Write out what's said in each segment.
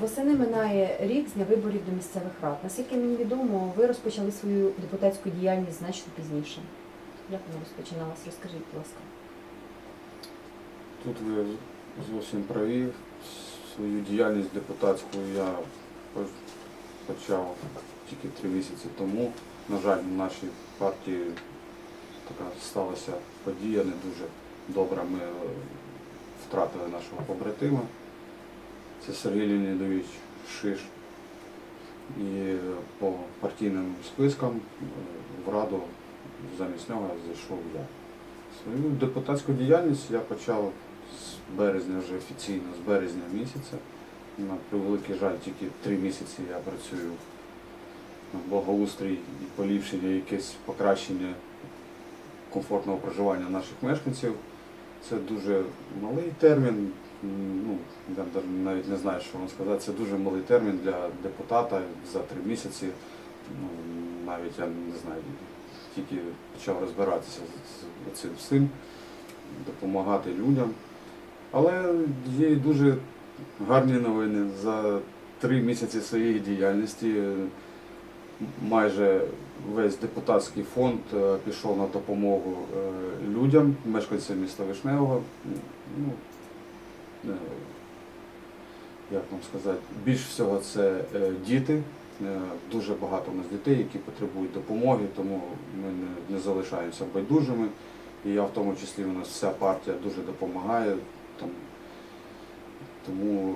Восени минає рік з дня виборів до місцевих рад. Наскільки мені відомо, ви розпочали свою депутатську діяльність значно пізніше. Як вона розпочиналась? Розкажіть, будь ласка. Тут ви зовсім праві. Свою діяльність депутатську я почав тільки три місяці тому. На жаль, в нашій партії така сталася подія не дуже добра. Ми е, втратили нашого побратима. Це Сергій Леонідович Шиш. І по партійним спискам е, в Раду замість нього зайшов я. Свою депутатську діяльність я почав з березня вже офіційно, з березня місяця. На превеликий жаль, тільки три місяці я працюю на благоустрій і поліпшення, якесь покращення комфортного проживання наших мешканців. Це дуже малий термін. Ну, я навіть- не знаю, що вам сказати. Це дуже малий термін для депутата за три місяці. Ну, навіть я не знаю, тільки почав розбиратися з- цим всім, допомагати людям. Але є дуже гарні новини. За три місяці своєї діяльності е, майже весь депутатський фонд е, пішов на допомогу е, людям, мешканцям міста Вишневого. Е, як вам сказати, більш всього це е, діти. Е, Дуже багато у нас дітей, які потребують допомоги, тому ми не, залишаємося байдужими. І я в тому числі у нас вся партія дуже допомагає. Тому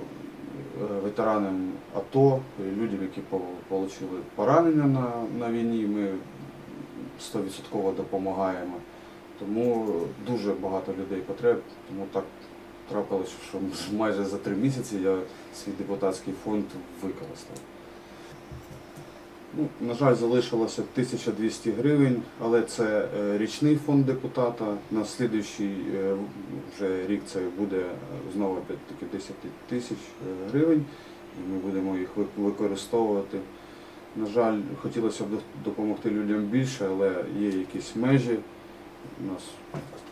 ветеранам АТО, людям, які отримали поранення на, на війні, ми 100% допомагаємо. Тому дуже багато людей потреб, тому так трапилось, що майже за три місяці я свій депутатський фонд використав. Ну, на жаль, залишилося 1200 гривень, але це е, річний фонд депутата. На слідуючий е, вже рік це буде е, знову опять-таки 10 тисяч гривень, і ми будемо їх використовувати. На жаль, хотілося б допомогти людям більше, але є якісь межі. У нас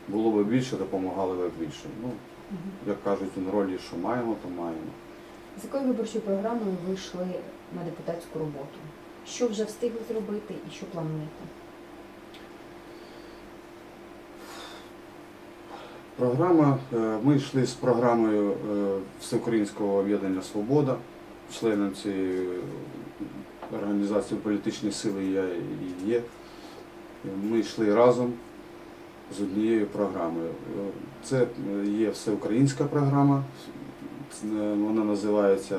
було б більше, допомагали б більше. Ну, як кажуть, в ролі, що маємо, то маємо. З якою виборчою програмою ви йшли на депутатську роботу? Що вже встигли зробити і що плануєте? Програма, е, ми йшли з програмою е, Всеукраїнського об'єднання Свобода, членом цієї організації політичної сили я і є. Ми йшли разом з однією програмою. Це є всеукраїнська програма, вона називається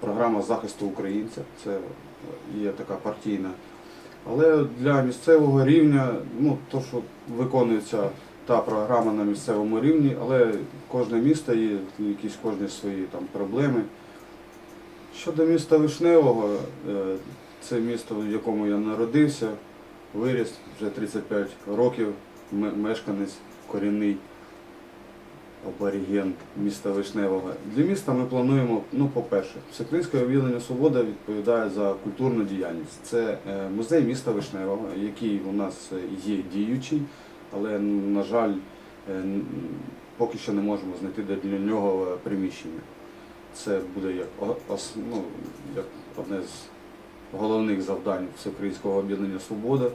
Програма захисту українця. Це є така партійна. Але для місцевого рівня, ну, то, що виконується та програма на місцевому рівні, але кожне місто є якісь кожні свої там проблеми. Щодо міста Вишневого, е, це місто, в якому я народився, виріс вже 35 років, мешканець корінний абориген міста Вишневого. Для міста ми плануємо, ну, по-перше, Всеукраїнське об'єднання Свобода відповідає за культурну діяльність. Це е, музей міста Вишневого, який у нас е, є діючий, але, на жаль, е, поки що не можемо знайти для нього приміщення. Це буде як, ну, як одне з головних завдань Всеукраїнського об'єднання Свобода.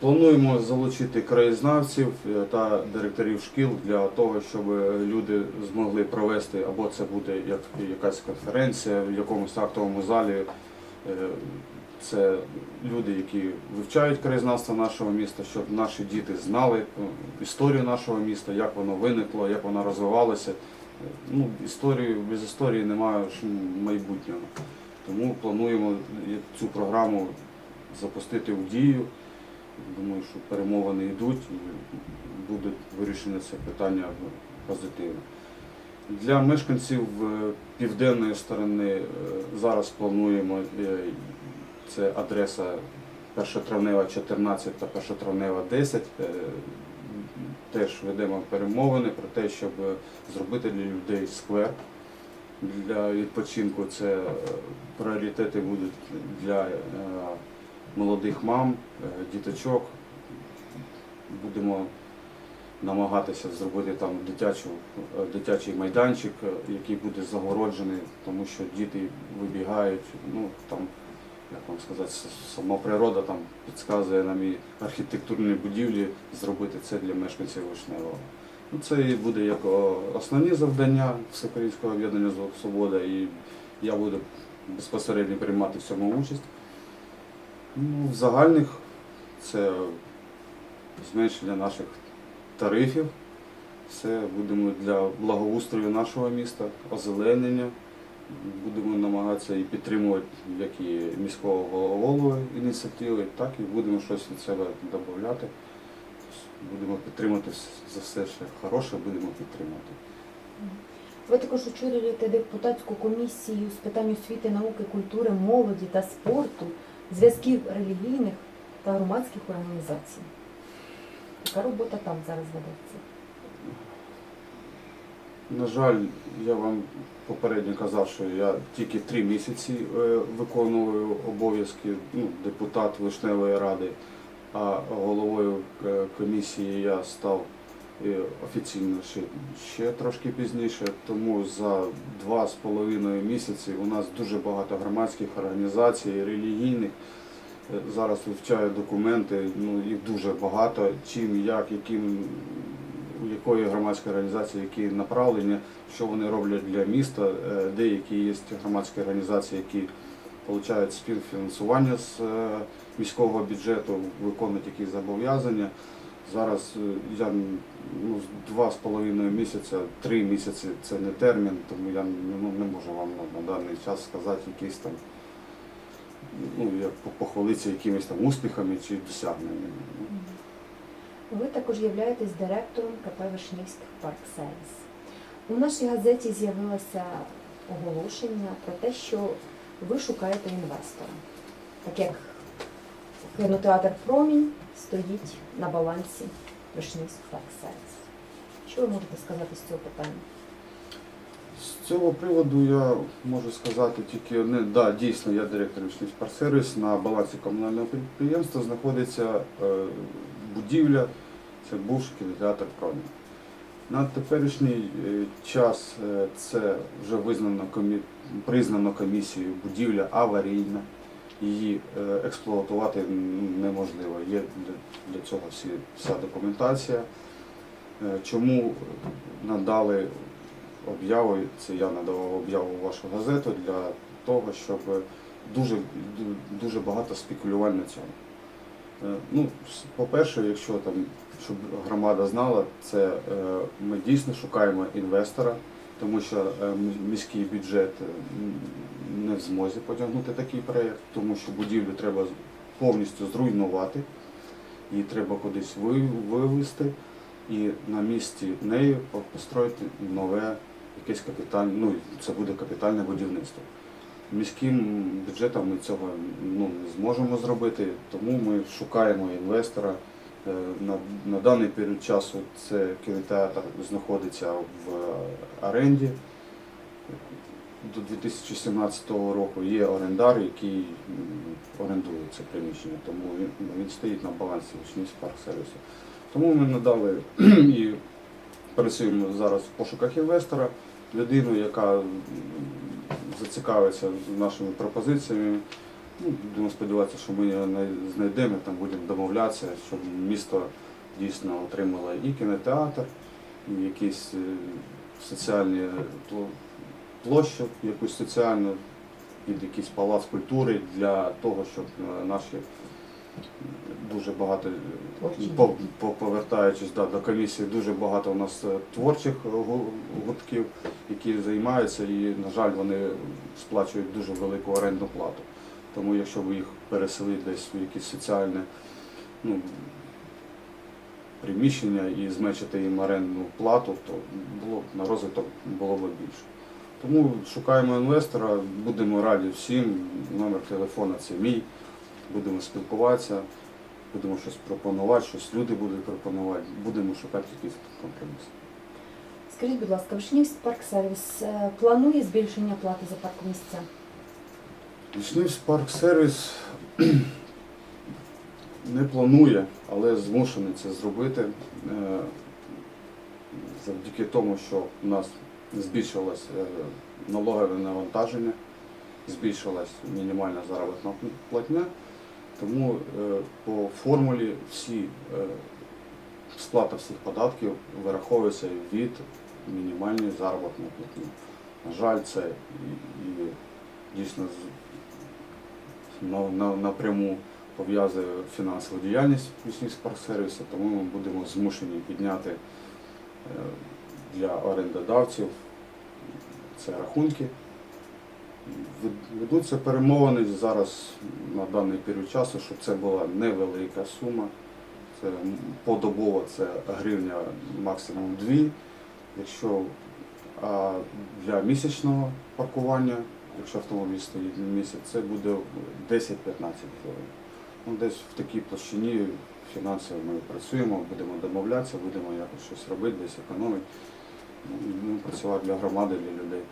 Плануємо залучити краєзнавців е, та директорів шкіл для того, щоб люди змогли провести, або це буде як якась конференція в якомусь актовому залі. Е, Це люди, які вивчають краєзнавство нашого міста, щоб наші діти знали е, історію нашого міста, як воно виникло, як воно розвивалося. Ну, історію, без історії немає майбутнього. Тому плануємо цю програму запустити в дію. Думаю, що перемовини йдуть і буде вирішено це питання позитивно. Для мешканців е, південної сторони е, зараз плануємо е, це адреса першотравнева 14 та першотравнева 10. Е, Теж ведемо перемовини про те, щоб зробити для людей сквер для відпочинку. Це пріоритети будуть для молодих мам, е, діточок. Будемо намагатися зробити там дитячу, е, дитячий майданчик, е, який буде загороджений, тому що діти вибігають, ну там, як вам сказати, сама природа там підказує нам і архітектурні будівлі зробити це для мешканців Вишневого. Ну, це і буде як основні завдання Всеукраїнського об'єднання Свобода, і я буду безпосередньо приймати в цьому участь. Ну, в загальних це зменшення наших тарифів. Це будемо для благоустрою нашого міста, озеленення. Будемо намагатися і підтримувати як і міського голови ініціативи, так і будемо щось від себе додати. Будемо підтримати за все, що хороше, будемо підтримати. Ви також очолюєте депутатську комісію з питань освіти, науки, культури, молоді та спорту, зв'язків релігійних та громадських організацій. Яка робота там зараз ведеться? На жаль, я вам попередньо казав, що я тільки три місяці е, виконую обов'язки ну, депутат Вишневої ради, а головою е, комісії я став офіційно ще, ще трошки пізніше. Тому за два з половиною місяці у нас дуже багато громадських організацій, релігійних. Е, Зараз вивчаю документи, ну їх дуже багато. Чим, як, яким, якої громадської організації, які направлення, що вони роблять для міста. Е, Деякі є громадські організації, які отримують співфінансування з е, міського бюджету, виконують якісь зобов'язання. Зараз е, я ну, два з половиною місяця, три місяці це не термін, тому я ну, не можу вам на, даний час сказати якісь там ну, як похвалитися якимись там успіхами чи досягненнями. Ви також являєтесь директором КП Вишнівський парк сервіс. У нашій газеті з'явилося оголошення про те, що ви шукаєте інвестора, так як кінотеатр Промінь стоїть на балансі Вишнівський парк сервіс. Що ви можете сказати з цього питання? З цього приводу я можу сказати тільки одне. Да, дійсно, я директор Вічний Спарсервіс. На балансі комунального підприємства знаходиться е, будівля, це бувший кінотеатр Промінь. На теперішній е, час е, це вже визнано признано комісією будівля аварійна. Її е, експлуатувати неможливо. Є для- цього всі, вся документація. Е, Чому надали об'яви, це я надавав об'яву в вашу газету для того, щоб дуже, дуже багато спекулювань на цьому. Е, Ну, по-перше, якщо там, щоб громада знала, це ми дійсно шукаємо інвестора, тому що е, міський бюджет е, не в змозі потягнути такий проєкт, тому що будівлю треба повністю зруйнувати, її треба кудись вивезти і на місці неї построїти нове якесь капітальне, ну це буде капітальне будівництво. Міським бюджетом ми цього ну, не зможемо зробити, тому ми шукаємо інвестора. Е, На, на даний період часу це кінотеатр знаходиться в оренді. До 2017 року є орендар, який орендує це приміщення, тому він, ну, він стоїть на балансі Вишнівський парк сервісу. Тому ми надали і працюємо зараз в пошуках інвестора, людину, яка зацікавиться нашими пропозиціями. Ну, будемо сподіватися, що ми його знайдемо, там будемо домовлятися, щоб місто дійсно отримало і кінотеатр, і якісь е, соціальні пл- площу, якусь соціальну, під якийсь палац культури для того, щоб е, наші дуже багато по, повертаючись да, до комісії, дуже багато у нас е, творчих е, гуртків, які займаються, і, на жаль, вони сплачують дуже велику орендну плату. Тому якщо б їх переселити десь в якесь соціальне ну, приміщення і зменшити їм орендну плату, то було б на розвиток було б більше. Тому шукаємо інвестора, будемо раді всім. Номер телефона це мій. Будемо спілкуватися, будемо щось пропонувати, щось люди будуть пропонувати, будемо шукати якісь компроміси. Скажіть, будь ласка, Вишнівський парк сервіс е, планує збільшення плати за паркомісця? Вишнівський парк сервіс не планує, але змушений це зробити. Е, завдяки тому, що у нас збільшилось е, налогове навантаження, збільшилась мінімальна заробітна платня, тому е, по формулі всі сплата всіх податків вираховується від мінімальної заробітної платні. На жаль, це і, і дійсно напряму пов'язує фінансову діяльність Вісніспарксервісу, тому ми будемо змушені підняти е, для орендодавців це рахунки. Ведуться перемовини зараз на даний період часу, щоб це була невелика сума. Це подобово це гривня максимум 2. Якщо а для місячного паркування, якщо автомобіль стоїть місяць, це буде 10-15 гривень. Ну, десь в такій площині фінансово ми працюємо, будемо домовлятися, будемо якось щось робити, десь економити. Ну, працювати для громади, для людей.